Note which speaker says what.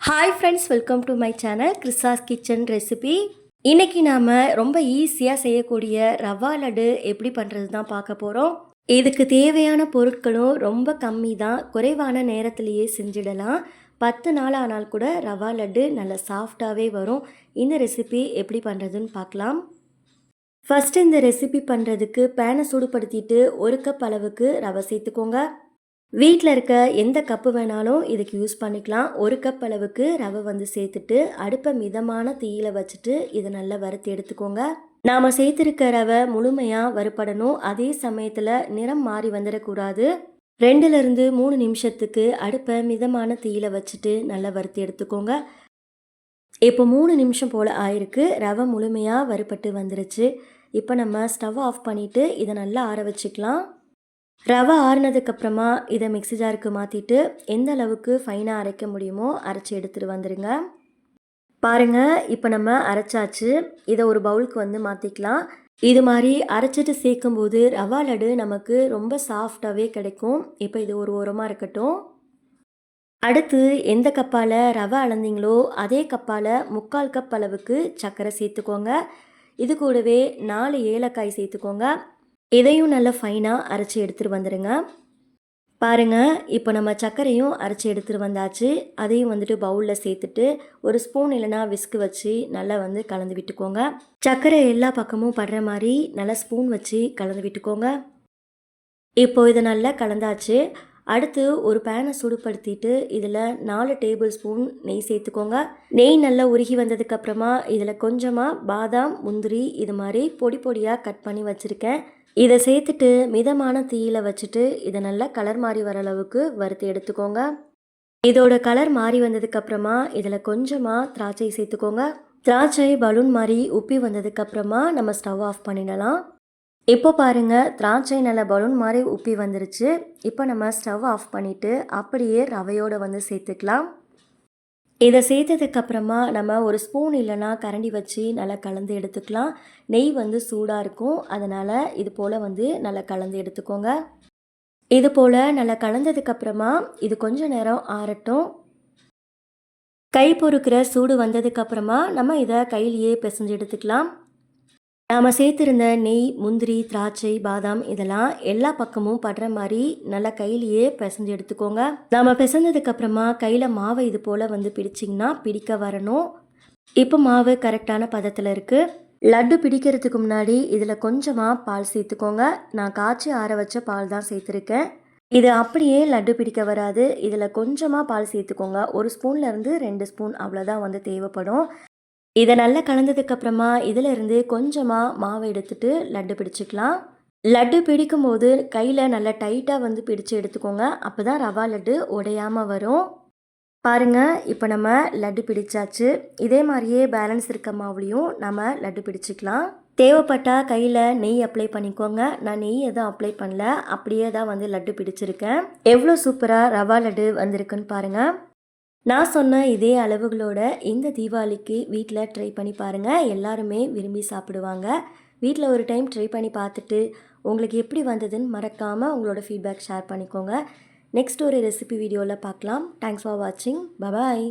Speaker 1: Hi friends welcome to my channel கிறிஸாஸ் kitchen recipe இன்றைக்கி நாம் ரொம்ப ஈஸியாக செய்யக்கூடிய ரவா லட்டு எப்படி பண்ணுறது தான் பார்க்க போகிறோம் இதுக்கு தேவையான பொருட்களும் ரொம்ப கம்மி தான் குறைவான நேரத்திலேயே செஞ்சிடலாம். பத்து நாள் ஆனால் கூட ரவா லட்டு நல்ல சாஃப்டாகவே வரும். இந்த ரெசிபி எப்படி பண்ணுறதுன்னு பார்க்கலாம். ஃபஸ்ட்டு இந்த ரெசிபி பண்ணுறதுக்கு பேனை சூடுபடுத்திட்டு ஒரு கப் அளவுக்கு ரவை சேர்த்துக்கோங்க. வீட்டில் இருக்க எந்த கப்பு வேணாலும் இதுக்கு யூஸ் பண்ணிக்கலாம். ஒரு கப் அளவுக்கு ரவை வந்து சேர்த்துட்டு அடுப்பை மிதமான தீயில வச்சுட்டு இதை நல்லா வறுத்து எடுத்துக்கோங்க. நாம் சேர்த்துருக்க ரவை முழுமையாக வறுப்படணும் அதே சமயத்தில் நிறம் மாறி வந்துடக்கூடாது. ரெண்டுலேருந்து மூணு நிமிஷத்துக்கு அடுப்பை மிதமான தீயில வச்சுட்டு நல்லா வறுத்து எடுத்துக்கோங்க. இப்போ மூணு நிமிஷம் போல் ஆயிருக்கு. ரவை முழுமையாக வறுபட்டு வந்துருச்சு. இப்போ நம்ம ஸ்டவ் ஆஃப் பண்ணிவிட்டு இதை நல்லா ஆற வச்சுக்கலாம். ரவை ஆறுனதுக்கப்புறமா இதை மிக்ஸி ஜாருக்கு மாற்றிட்டு எந்த அளவுக்கு ஃபைனாக அரைக்க முடியுமோ அரைச்சி எடுத்துகிட்டு வந்துடுங்க பாருங்கள் இப்போ நம்ம அரைச்சாச்சு. இதை ஒரு பவுலுக்கு வந்து மாற்றிக்கலாம் இது மாதிரி அரைச்சிட்டு சேர்க்கும்போது ரவா லடு நமக்கு ரொம்ப சாஃப்டாகவே கிடைக்கும். இப்போ இது ஒரு ஓரமாக இருக்கட்டும். அடுத்து எந்த கப்பால் ரவை அளந்தீங்களோ அதே கப்பால் முக்கால் கப் அளவுக்கு சர்க்கரை சேர்த்துக்கோங்க. இது கூடவே நாலு ஏலக்காய் சேர்த்துக்கோங்க. இதையும் நல்லா ஃபைனாக அரைச்சி எடுத்துகிட்டு வந்துடுங்க பாருங்கள் இப்போ நம்ம சர்க்கரையும் அரைச்சி எடுத்துகிட்டு வந்தாச்சு. அதையும் வந்துட்டு பவுலில் சேர்த்துட்டு ஒரு ஸ்பூன் இல்லைனா விஸ்கு வச்சு நல்லா வந்து கலந்து விட்டுக்கோங்க. சர்க்கரை எல்லா பக்கமும் படுற மாதிரி நல்லா ஸ்பூன் வச்சு கலந்து விட்டுக்கோங்க. இப்போ இதை நல்லா கலந்தாச்சு. அடுத்து ஒரு பேனை சூடுபடுத்திட்டு இதில் நாலு டேபிள் ஸ்பூன் நெய் சேர்த்துக்கோங்க. நெய் நல்லா உருகி வந்ததுக்கப்புறமா இதில் கொஞ்சமாக பாதாம் முந்திரி இது மாதிரி பொடி பொடியாக கட் பண்ணி வச்சுருக்கேன். இதை சேர்த்துட்டு மிதமான தீயில வச்சுட்டு இதை நல்லா கலர் மாறி வர அளவுக்கு வறுத்து எடுத்துக்கோங்க. இதோட கலர் மாறி வந்ததுக்கப்புறமா இதில் கொஞ்சமாக திராட்சை சேர்த்துக்கோங்க. திராட்சை பலூன் மாதிரி உப்பி வந்ததுக்கப்புறமா நம்ம ஸ்டவ் ஆஃப் பண்ணிடலாம். இப்போ பாருங்கள் திராட்சை நல்ல பலூன் மாதிரி உப்பி வந்துருச்சு. இப்போ நம்ம ஸ்டவ் ஆஃப் பண்ணிவிட்டு அப்படியே ரவையோடு வந்து சேர்த்துக்கலாம். இதை சேர்த்ததுக்கப்புறமா நம்ம ஒரு ஸ்பூன் இல்லைன்னா கரண்டி வச்சு நல்லா கலந்து எடுத்துக்கலாம். நெய் வந்து சூடாக இருக்கும். அதனால் இது போல் வந்து நல்லா கலந்து எடுத்துக்கோங்க. இது போல் நல்லா கலந்ததுக்கப்புறமா இது கொஞ்சம் நேரம் ஆறட்டும். கை பொறுக்கிற சூடு வந்ததுக்கப்புறமா நம்ம இதை கையிலேயே பிசைஞ்சு எடுத்துக்கலாம். நாம் சேர்த்துருந்த நெய் முந்திரி திராட்சை பாதாம் இதெல்லாம் எல்லா பக்கமும் படுற மாதிரி நல்லா கையிலேயே பிசைஞ்சு எடுத்துக்கோங்க. நாம் பிசைஞ்சதுக்கப்புறமா கையில் மாவை இது போல் வந்து பிடிச்சிங்கன்னா பிடிக்க வரணும். இப்போ மாவு கரெக்டான பதத்தில் இருக்குது லட்டு பிடிக்கிறதுக்கு முன்னாடி இதில் கொஞ்சமாக பால் சேர்த்துக்கோங்க. நான் காய்ச்சி ஆற வச்ச பால் தான் சேர்த்துருக்கேன். இது அப்படியே லட்டு பிடிக்க வராது. இதில் கொஞ்சமாக பால் சேர்த்துக்கோங்க. ஒரு ஸ்பூன்லேருந்து ரெண்டு ஸ்பூன் அவ்வளோதான் வந்து தேவைப்படும். இதை நல்லா கலந்ததுக்கப்புறமா இதில் இருந்து கொஞ்சமாக மாவை எடுத்துட்டு லட்டு பிடிச்சிக்கலாம். லட்டு பிடிக்கும் போது கையில் நல்லா டைட்டாக வந்து பிடிச்சு எடுத்துக்கோங்க. அப்போ தான் ரவா லட்டு உடையாமல் வரும். பாருங்கள் இப்போ நம்ம லட்டு பிடிச்சாச்சு. இதே மாதிரியே பேலன்ஸ் இருக்க மாவுலேயும் நம்ம லட்டு பிடிச்சிக்கலாம். தேவைப்பட்டால் கையில் நெய் அப்ளை பண்ணிக்கோங்க. நான் நெய் எதுவும் அப்ளை பண்ணல. அப்படியே தான் வந்து லட்டு பிடிச்சிருக்கேன். எவ்வளோ சூப்பராக ரவா லட்டு வந்திருக்குன்னு பாருங்கள் நான் சொன்ன இதே அளவுகளோட இந்த தீபாவளிக்கு வீட்டில் ட்ரை பண்ணி பாருங்கள் எல்லாருமே விரும்பி சாப்பிடுவாங்க. வீட்டில் ஒரு டைம் ட்ரை பண்ணி பார்த்துட்டு உங்களுக்கு எப்படி வந்ததுன்னு மறக்காமல் உங்களோட ஃபீட்பேக் ஷேர் பண்ணிக்கோங்க. நெக்ஸ்ட் ஒரு ரெசிபி வீடியோவில் பார்க்கலாம். தேங்க்ஸ் ஃபார் வாட்சிங் பபாய்